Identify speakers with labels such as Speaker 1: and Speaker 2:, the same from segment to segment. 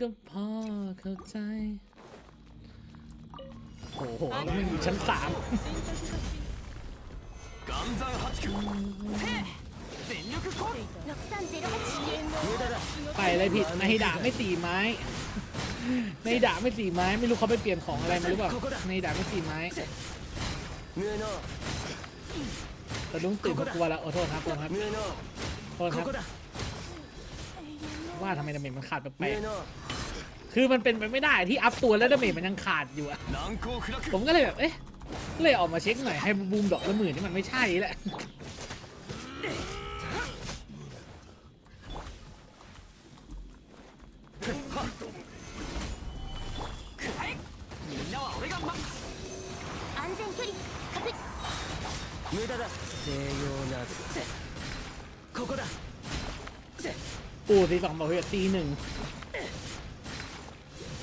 Speaker 1: ก็พอเข้าใจ โอ้โหแล้วมันอยู่ชั้นสาม
Speaker 2: 岩山八九全力攻撃
Speaker 3: 6308
Speaker 1: ไปอะไรผิดในดาบไม่สี่ไม้ ในดาบไม่สี่ไม้ ไม่รู้เขาไปเปลี่ยนของอะไรมาหรือเปล่า ในดาบไม่สี่ไม้
Speaker 2: 無能
Speaker 1: แต่ลุงตื่นมากลัวแล้วโอ้โทษครับโทษครับ
Speaker 2: 無能
Speaker 1: โทษค
Speaker 2: こ
Speaker 1: รับ
Speaker 2: こだ
Speaker 1: ว่าทำไมดาเมจมันขาดแปลกคือมันเป็นไปไม่ได้ที่อัพตัวแล้วดาเมจมันยังขาดอยู่อะผมก็เลยแบบเอ๊ะเลยออกมาเช็คหน่อยให้บูมดอกละหมื่นนี่มันไม่ใช่แหละ สีสองบอกว่าตีหนึ่ง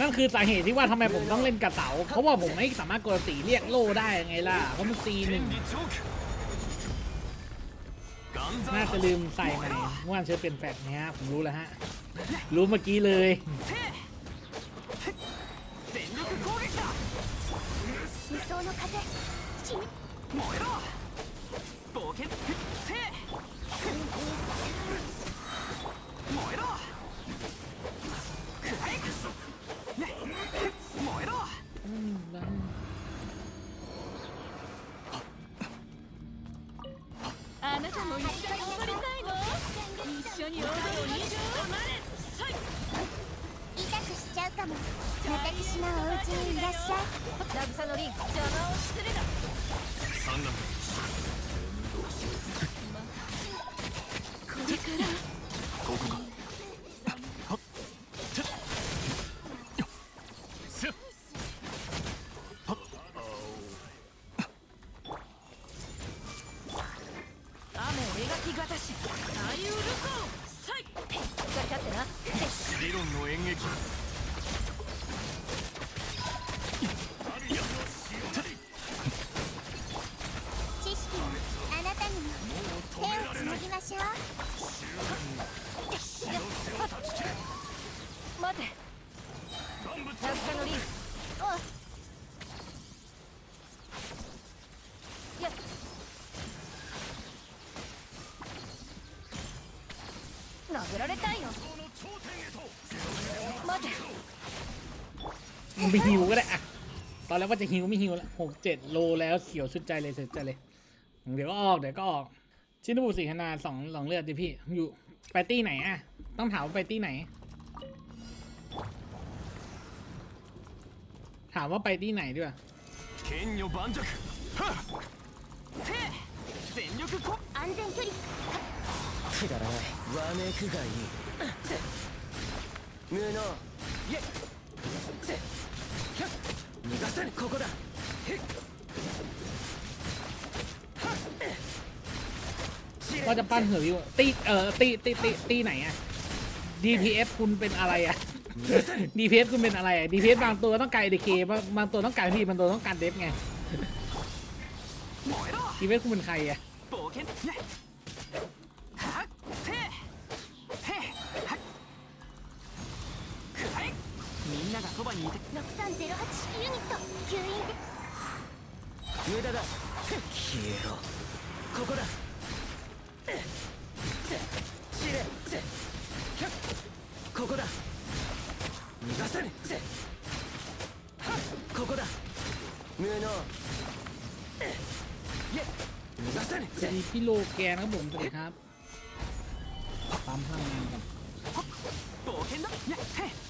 Speaker 1: นั่นคือสาเหตุที่ว่าทำไมผมต้องเล่นกระเต๋าเพราะว่าผมไม่สามารถกดตีเรียกโล่ได้ไงล่ะเพราะมันตีหนึ่งน่าจะลืมใส่ใหม่เมื่อวานเชื่อเป็นแฟดเนี้ยผมรู้แล้วฮะ รู้เมื่อกี้เลย
Speaker 2: 燃えろ
Speaker 1: มึงไปฮิวก็ได้อะตอนแรกว่าจะฮิวไม่ฮิวแล้วหกเจ็ดโลแล้วเขียวสุดใจเลยสุดใจเลย เดี๋ยวก็ออกเดี๋ยวก็ออก ชินบุสีขนาดสองสองเลือดดิพี่ อยู่ไปตี้ไหนอะต้องถามว่าไปตี้ไหน ถามว่าไปตี้ไหนด้วย
Speaker 2: 剣女盤石はっせ全力攻
Speaker 3: 安全距離
Speaker 2: くだらないわめくがいい無能イェせひゃっ逃がせん ここだへっはっ試練
Speaker 1: ว่าจะปั้นเหือวิวตีเออตีตีตีตีไหนอะ DPS คุณเป็นอะไรอะ DPS คุณเป็นอะไรอะ DPS บางตัวต้องการ ADK บางบางตัวต้องการพี่บางตัวต้องการเดฟไง
Speaker 2: 燃えろ
Speaker 1: DPS คุณเป็นใครอะ
Speaker 2: みんながそばにいて
Speaker 3: 6308式ユニット吸引で
Speaker 2: 無駄だ消えろここだせ試練せひゃっここだ逃がせねせはっここだ無能いえ逃がせね
Speaker 1: สวัสดีพี่โลแกนครับผมสวัสดีครับตามพลังงานกัน
Speaker 2: 冒険だねへ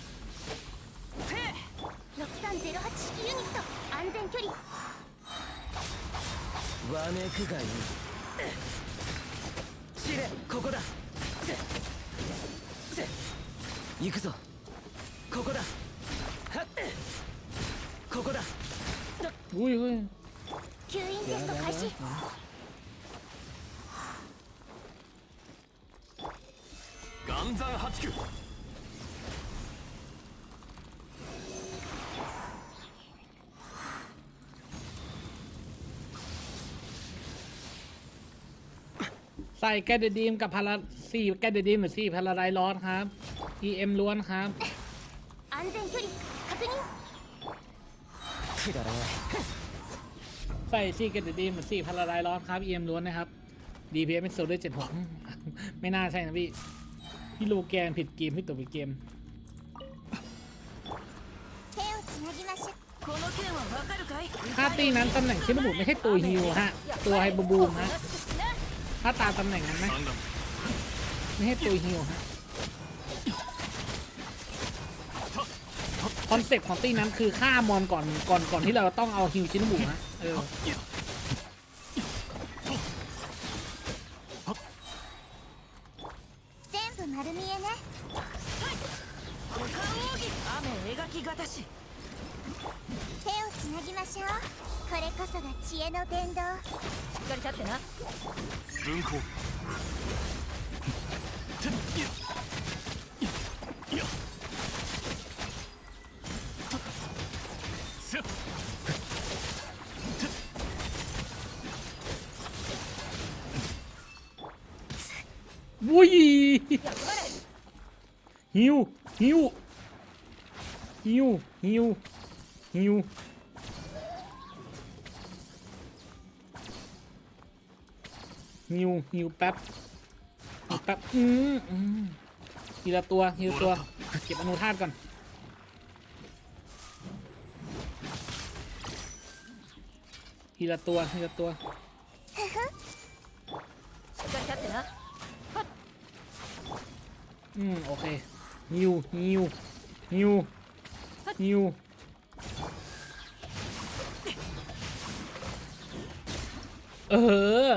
Speaker 3: 短距離。
Speaker 2: わめくがいい。ここだ。行くぞ。ここだ。ここだ。
Speaker 1: おいおい。
Speaker 3: 吸引テスト開始。
Speaker 2: 八九
Speaker 1: ใส่แกดเดดีมกับพาราสี่แกดเดดีมหรือสี่พาราไดร้อนครับ EM ล้วนครับ
Speaker 3: 安全距離確認
Speaker 2: くだらない
Speaker 1: ใส่ซี่กันดีๆเหมือนสี่พาราไดร้อนครับเอ็มล้วนนะครับ DPS เป็นโซลด้วยเจ็ดหกไม่น่าใช่นะพี่ พี่โลแกนผิดเกมพี่ตัวผิดเกม
Speaker 3: 手をつなぎましょう
Speaker 4: この件はわかるかい
Speaker 1: ถ้าตีนั้นตำแหน่งชินบุไม่ใช่ตัวฮิวฮะ ตัวไฮบูบูมฮะ
Speaker 4: 正しくしな
Speaker 1: ถ้าตามตำแหน่งนั้นนะ ไม่ใช่ตัวฮิวฮะ คอนเซ็ปต์ของตีนั้นคือฆ่ามอนก่อนก่อนก่อนที่เราต้องเอาฮิวชินบุฮะ เออ
Speaker 3: 全部丸見えね
Speaker 4: 五感奥義雨描きがたし
Speaker 3: 手をつなぎましょうこれこそが知恵の伝道
Speaker 4: しっかり立ってな
Speaker 2: 分光おい
Speaker 1: ひよひよひよひよひよ ฮิวฮิวแป๊บฮิวแป๊บอืมอืมทีละตัวทีละตัว เก็บอนุธาตุก่อน ทีละตัวทีละตัวอืมโอเคฮิวฮิวฮิวฮิวเออ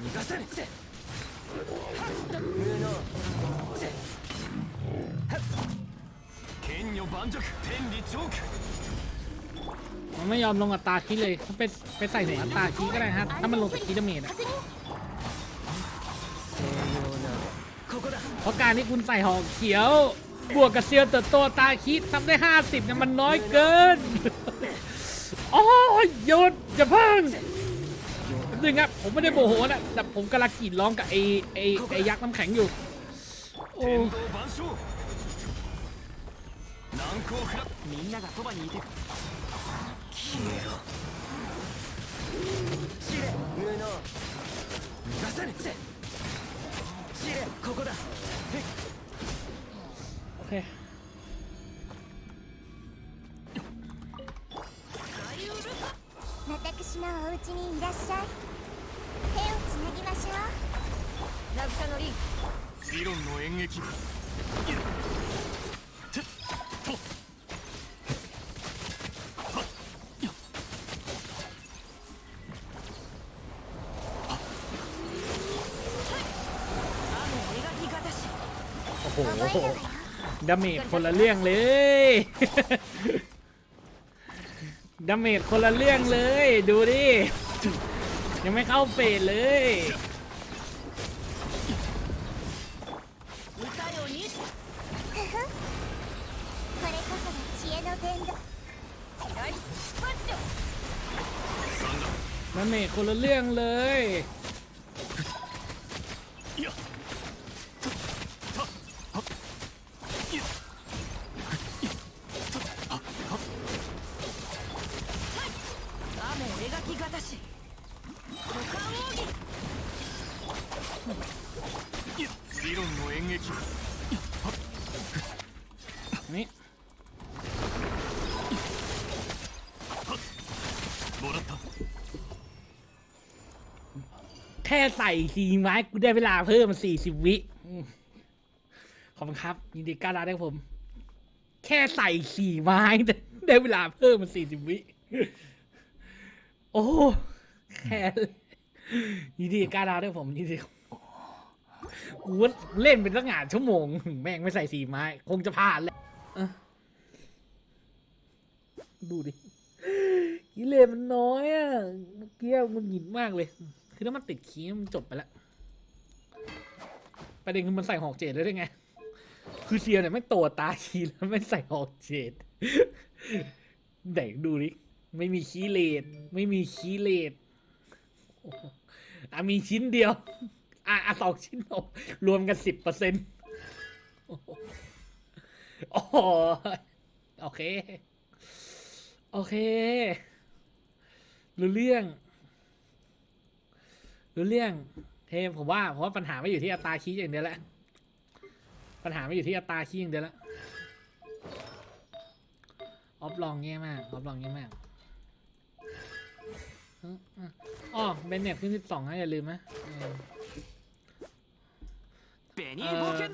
Speaker 2: 逃がされせはっ無能せはっ剣女盤石天理チョーク
Speaker 1: มันไม่ยอมลงอัตราคีเลยไปไปใส่ถึงอัตราคีก็ได้ฮะ ถ้ามันลงแต่คีดาเมจอะ
Speaker 3: 確認
Speaker 2: 西洋なここだ
Speaker 1: เพราะการที่คุณใส่หอกเขียว บวกกับเซียวเติบโตอัตราคีทำได้ 50เนี่ยมันน้อยเกิน โอ้ยหยุดอย่าเพิ่ง นึงครับผมไม่ได้โมโหนะแต่ผมกำลังกรีดร้องกับไอ้ไอ้ไอ้ยักษ์น้ำแข็งอยู่ โอ้
Speaker 2: 天道万象難攻不落みんながそばにいて消えろシレ無能逃がされせシレここだ
Speaker 1: โอเค
Speaker 3: 私のお家にいらっしゃい手をつ なぎましょう
Speaker 4: 渚のリン
Speaker 2: 理論の演劇
Speaker 4: 雨描きがたし
Speaker 1: โอ้โห
Speaker 3: 覚えたわよ
Speaker 1: ดาเมจคนละเรื่องเลย ดาเมจคนละเรื่องเลย ดูดิ ยังไม่เข้าเฟสเลย
Speaker 3: が知恵の伝道
Speaker 4: 左パンチよ
Speaker 1: ดาเมจคนละเรื่องเลย
Speaker 4: 雨描きがたし五感奥義
Speaker 2: 理論の演劇
Speaker 1: ค่ใส่สีไม้กูได้เวลาเพิ่มสี่สิบวิขอบคุณครับ ยินดีกล้ารักได้ผม แค่ใส่สี่ไม้ได้ได้เวลาเพิ่มสี่สิบวิโอ้แค่ยินดีกล้ารักได้ผมยินดีกูเล่นเป็นตั้งงานชั่วโมง แม่งไม่ใส่สีไม้ คงจะผ่านแหละอะดูดิกิเลสมันน้อยอะ เมื่อกี้มันหยินมากเลย คือถ้ามันติดคีมันจบไปแล้วประเด็นคือมันใส่หอกเจดได้วยไง คือเซียร์เนี่ยไม่โตตาคีแล้วไม่ใส่หอกเจดเด็กดูดิไม่มีคีเลดไม่มีคีเลดอะมีชิ้นเดียว อะอะสองชิ้นรวมกันสิบเปอร์เซ็นต์โอ้โอเค โอเค รู้เรื่อง รู้เรื่องเทมผมว่าผมว่าปัญหาไม่อยู่ที่อัตราคีอย่างเดียวแหละปัญหาไม่อยู่ที่อัตราคีอย่างเดียวแล้วออฟลองแย่มากออฟลองแย่มากอ๋อเบนเน็ตขึ้นสิบสองนะอย่าลืมนะ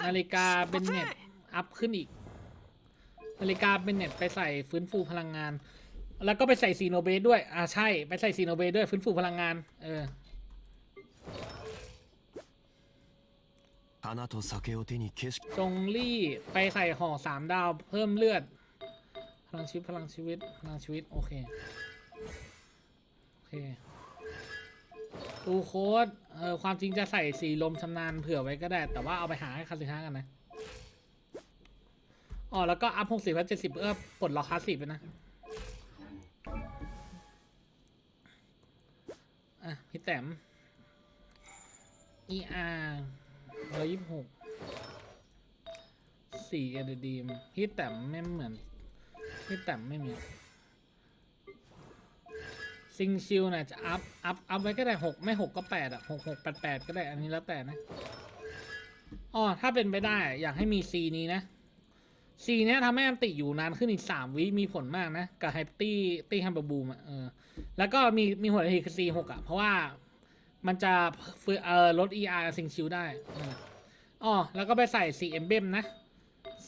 Speaker 1: นาฬิกาเบนเน็ตอัพขึ้นอีก นาฬิกาเบนเน็ตไปใส่ฟื้นฟูพลังงาน แล้วก็ไปใส่ซีโนเบสด้วย อ่าใช่ ไปใส่ซีโนเบสด้วยฟื้นฟูพลังงาน เออ
Speaker 2: 花と酒を手に景色
Speaker 1: จงลี่ไปใส่ห่อสามดาวเพิ่มเลือด พลังชีวิตพลังชีวิตพลังชีวิต โอเค โอเคตูโค้ดเออความจริงจะใส่สีลมชำนาญเผื่อไว้ก็ได้ แต่ว่าเอาไปหาให้คาสิฮากันนะ อ๋อ แล้วก็อัพหกสิบและเจ็ดสิบเพื่อปลดล็อกคลาสสิบไปนะ อ่ะ พี่แต้ม ER ร้อยยี่สิบหกสี่เอเดดีมพี่แต้มไม่เหมือนพี่แต้มไม่มีซิงชิลน่ะจะอัพ อัพ อัพไว้ก็ได้หกไม่หกก็แปดอะหกหกแปดแปดก็ได้ อันนี้แล้วแต่นะอ๋อถ้าเป็นไปได้ อยากให้มีซีนี้นะซีเนี้ยทำให้อันติอยู่นานขึ้นอีกสามวิมีผลมากนะ กับไฮตี้ตี้แฮมเบอร์บูมอะเออแล้วก็มีมีหัวทีคือซีหกอะ เพราะว่า มันจะฟื้นเอ่อลด ER ซิงชิลได้อ๋อแล้วก็ไปใส่สีเอ็มเบมนะ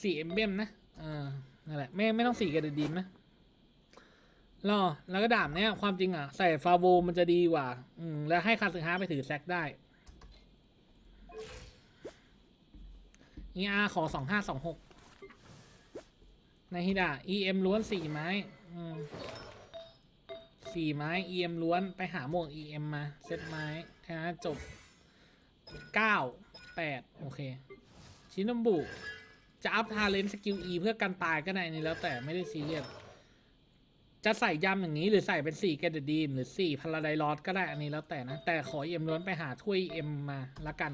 Speaker 1: สีเอ็มเบมนะอนั่นแหละไม่ไม่ต้องสีกันดีมนะรอแล้วก็ดาบเนี้ยความจริงอะ ใส่ฟาโวมันจะดีกว่า อืม แล้วให้คาสึฮะไปถือแซกได้ ER ขอสองห้าสองหกในฮิดะ EM ล้วนสี่ไม้ อืม สี่ไม้ EM ล้วนไปหาหมวก EM มมา เซตไม้นั้นจบเก้าแปดโอเค ชินมบุ จะอัพทาเลนสกิล E เพื่อกันตายก็ได้นี่แล้วแต่ไม่ได้ซีเรียสจะใส่ยำอย่างนี้หรือใส่เป็นสี่แกดดีมหรือสี่พาราไดรอดก็ได้อันนี้แล้วแต่นะ แต่ขอเอ็มล้วนไปหาถ้วยเอ็มมาละกัน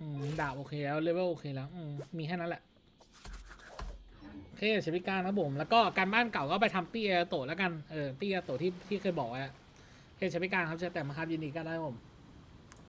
Speaker 1: อืมดาบโอเคแล้วเลเวลโอเคแล้วอืมมีแค่นั้นแหละ เคใช้พิการนะผมแล้วก็การบ้านเก่าก็ไปทำตี้เอโตแล้วกันเออตี้เอโตที่ที่เคยบอกไว้อะเคใช้พิการครับใช้แต่มาครับยินดีก็ได้ผม